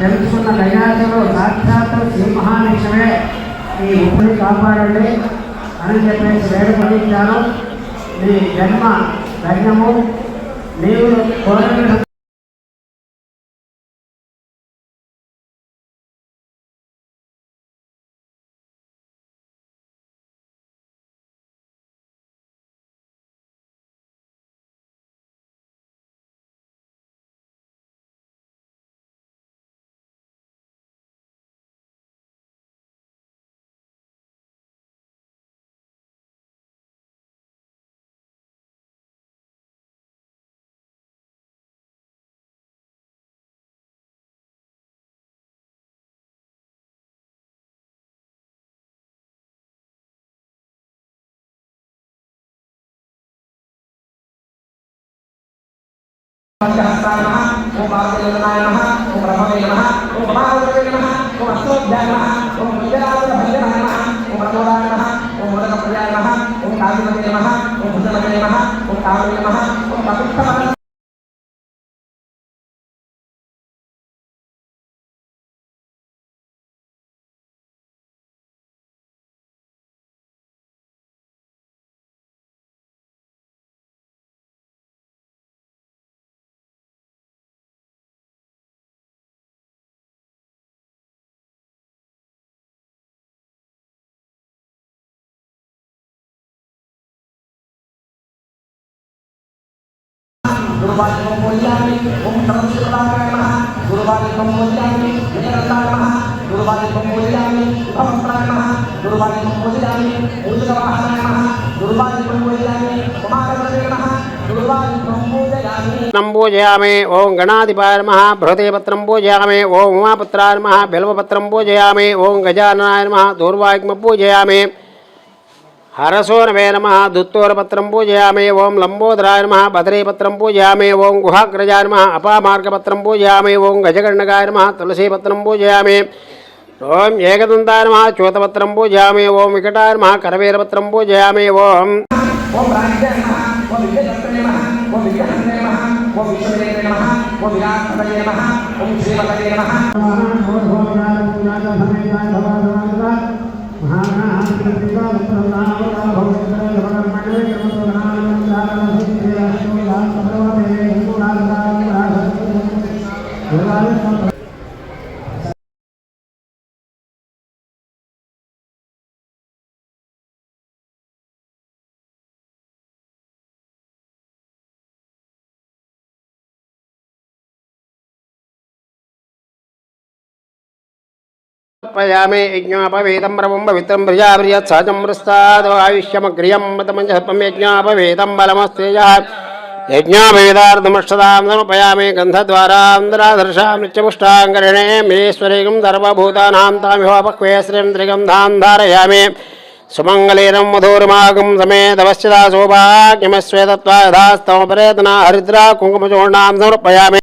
తెలుసుకున్న గజాసులు సాక్షాత్ శ్రీ ఈ ఉప్పుని కాపాడండి. అని చెప్పేసి వేడుకొనిచ్చాను నీ జన్మ ధన్యము. నీవు కోరిన Masyarakat tanah, memakai lengan गुरुवाणी को ओम नमः शिवाय गुरुवाणी को निरंतर गुरुवाणी को ओम प्राण गुरुवाणी को गुरुवाणी को ओं गणाधिपाय नम बृहदेपत्रम पूजयामे, ओं उमापुत्राय नम बिल्वपत्रम पूजयामे, ओं गजाननाय नम दूर्वाग्म पूजयामे హరసోనవే నమ దుత్తోరపత్రం పూజయామే ఓం లంబోదరాయ నమ బదరీపత్రం పూజయామే ఓం గుహాగ్రజాయ నమ అపామార్గపత్రం పూజయామే ఓం గజగణగాయ నమ తులసీపత్రం పూజయామే ఓం ఏకదంతాయ నమ చూతపత్రం పూజయామే ఓం వికటాయ నమ కరవీరపత్రం పూజయామే ఓం ఓం प्रयामे यज्ञापवेदं रवं पवित्रं प्रजाप्रियत्साजं मृस्तादो आयुष्यमग्रियं मतमञ्जपं यज्ञापवेदं నమః ఓం విరాట్పతయే నమః ఓం శ్రీమతయే నమః పయామే సర్వభూతానాం తామిహోపక్వే శ్రీం త్రిగంధాం ధారయామే. సుమంగళీరం మధురమాగం సమేతవశ్యదా సౌభాగ్యమస్వేతత్వా హరిద్రా కుంకుమచూర్ణాం సమర్పయామి.